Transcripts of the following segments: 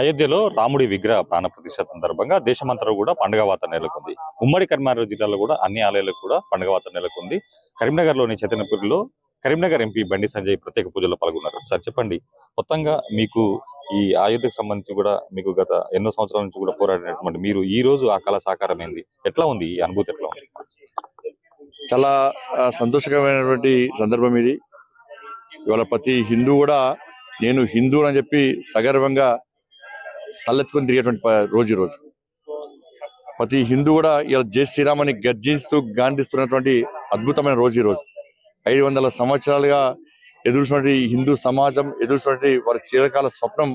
అయోధ్యలో రాముడి విగ్రహ ప్రాణ ప్రతిష్ఠ సందర్భంగా దేశమంతరం కూడా పండుగ వాతావరణం నెలకొంది. ఉమ్మడి కరీంనగర్ జిల్లాలో కూడా అన్ని ఆలయాలకు కూడా పండుగ వాతావరణం నెలకొంది. కరీంనగర్లోని చైతన్యపురిలో కరీంనగర్ ఎంపీ బండి సంజయ్ ప్రత్యేక పూజలో పాల్గొన్నారు. సార్ చెప్పండి. మొత్తంగా మీకు ఈ అయోధ్యకు సంబంధించి కూడా మీకు గత ఎన్నో సంవత్సరాల నుంచి కూడా పోరాడినటువంటి మీరు ఈ రోజు ఆ కళ సాకారమైంది ఎట్లా ఉంది? ఈ అనుభూతి ఎట్లా ఉంది? చాలా సంతోషకరమైనటువంటి సందర్భం ఇది. ఇవాళ ప్రతి హిందూ కూడా నేను హిందూ అని చెప్పి సగర్వంగా తలెత్తుకొని తిరిగేటువంటి రోజు ఈ రోజు. ప్రతి హిందూ కూడా ఇలా జై శ్రీరామ్ గర్జిస్తూ గాంధిస్తున్నటువంటి అద్భుతమైన రోజు ఈ రోజు. ఐదు వందల సంవత్సరాలుగా ఎదురుస్తున్నటువంటి హిందూ సమాజం ఎదురుస్తున్నటువంటి వారి చిరకాల స్వప్నం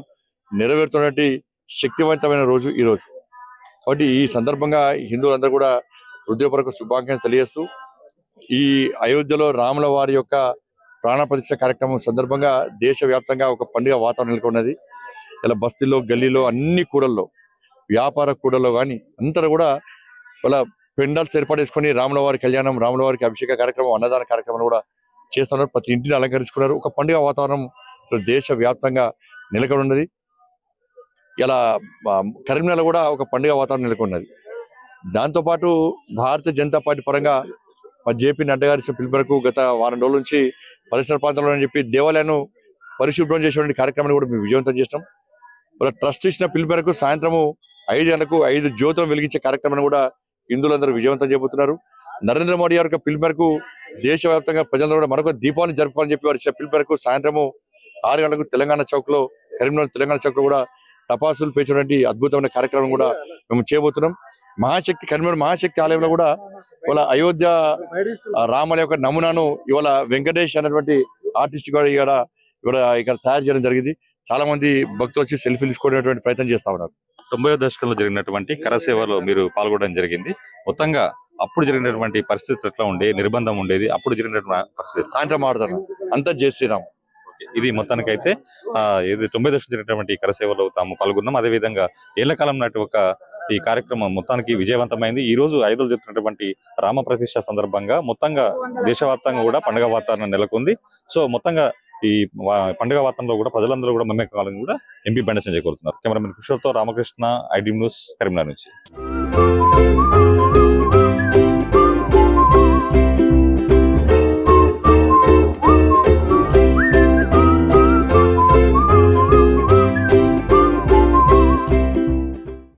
నెరవేరుతున్నటువంటి శక్తివంతమైన రోజు ఈ రోజు. కాబట్టి ఈ సందర్భంగా హిందువులందరూ కూడా హృదయపూర్వక శుభాకాంక్షలు తెలియజేస్తూ ఈ అయోధ్యలో రాముల వారి యొక్క ప్రాణ కార్యక్రమం సందర్భంగా దేశవ్యాప్తంగా ఒక పండుగ వాతావరణం నెలకొన్నది ఇలా బస్తీలో గల్లీలో అన్ని కూడల్లో వ్యాపార కూడల్లో కానీ అంతా కూడా ఇలా పెండాల్స్ ఏర్పాటు చేసుకొని రాముల వారి కళ్యాణం రాముల వారికి అభిషేక కార్యక్రమం అన్నదాన కార్యక్రమం కూడా చేస్తున్నారు. ప్రతి ఇంటిని అలంకరించుకున్నారు. ఒక పండుగ వాతావరణం దేశ వ్యాప్తంగా నెలకొని ఉన్నది ఇలా కరీంనగర్ కూడా ఒక పండుగ వాతావరణం నెలకొన్నది. దాంతోపాటు భారతీయ జనతా పార్టీ పరంగా మా జేపీ నడ్డా గారి పిలుపునకు గత వారం రోజుల నుంచి పరిసర ప్రాంతాల్లో అని చెప్పి దేవాలయాన్ని పరిశుభ్రం చేసేటువంటి కార్యక్రమాన్ని కూడా మేము విజయవంతం చేస్తాం ట్రస్ట్ ఇచ్చిన పిలుపు మేరకు సాయంత్రము ఐదు గంటలకు ఐదు జ్యోతులను వెలిగించే కార్యక్రమాన్ని కూడా హిందువులందరూ విజయవంతం చేయబోతున్నారు. నరేంద్ర మోడీ గారి యొక్క పిలుపు మేరకు దేశవ్యాప్తంగా ప్రజలందరూ కూడా మరొక దీపావళి జరపాలని చెప్పి వారు ఇచ్చిన పిలుపు మేరకు సాయంత్రము ఆరు గంటలకు తెలంగాణ చౌక్లో కరీంనగర్ తెలంగాణ చౌక్లో కూడా టపాసులు పేర్చినటువంటి అద్భుతమైన కార్యక్రమం కూడా మేము చేయబోతున్నాం. మహాశక్తి కరీంనగర్ మహాశక్తి ఆలయంలో కూడా ఇవాళ అయోధ్య ఆ యొక్క నమూనాను ఇవాళ వెంకటేష్ అనేటువంటి ఆర్టిస్ట్ గారు ఇక్కడ ఇక్కడ ఇక్కడ తయారు చేయడం జరిగింది. చాలా మంది భక్తులు వచ్చి సెల్ఫీ తీసుకునేటువంటి ప్రయత్నం చేస్తా ఉన్నారు. తొంభై దశకంలో జరిగినటువంటి కరసేవలో మీరు పాల్గొనడం జరిగింది. మొత్తంగా అప్పుడు జరిగినటువంటి పరిస్థితి ఎట్లా ఉండే నిర్బంధం ఉండేది అప్పుడు జరిగినటువంటి పరిస్థితి సాయంత్రం ఆడతాను అంతా శ్రీరామ్ ఇది మొత్తానికైతే ఆ ఇది తొంభై దశలు జరిగినటువంటి కరసేవలో తాము పాల్గొన్నాం. అదే విధంగా ఏళ్ళ కాలం నాటి ఒక ఈ కార్యక్రమం మొత్తానికి విజయవంతమైంది. ఈ రోజు ఐదులు జరుగుతున్నటువంటి రామ ప్రతిష్ట సందర్భంగా మొత్తంగా దేశవ్యాప్తంగా కూడా పండుగ వాతావరణం నెలకొంది. సో మొత్తంగా ఈ వా- పండుగ వార్తంలో కూడా ప్రజలందరూ కూడా మమ్మకాలను కూడా ఎంపీ బండి సంజయ్ కోరుతున్నారు. కెమెరామెన్ కిషోర్తో రామకృష్ణ ఐడి న్యూస్ కరీంనగర్ నుంచి.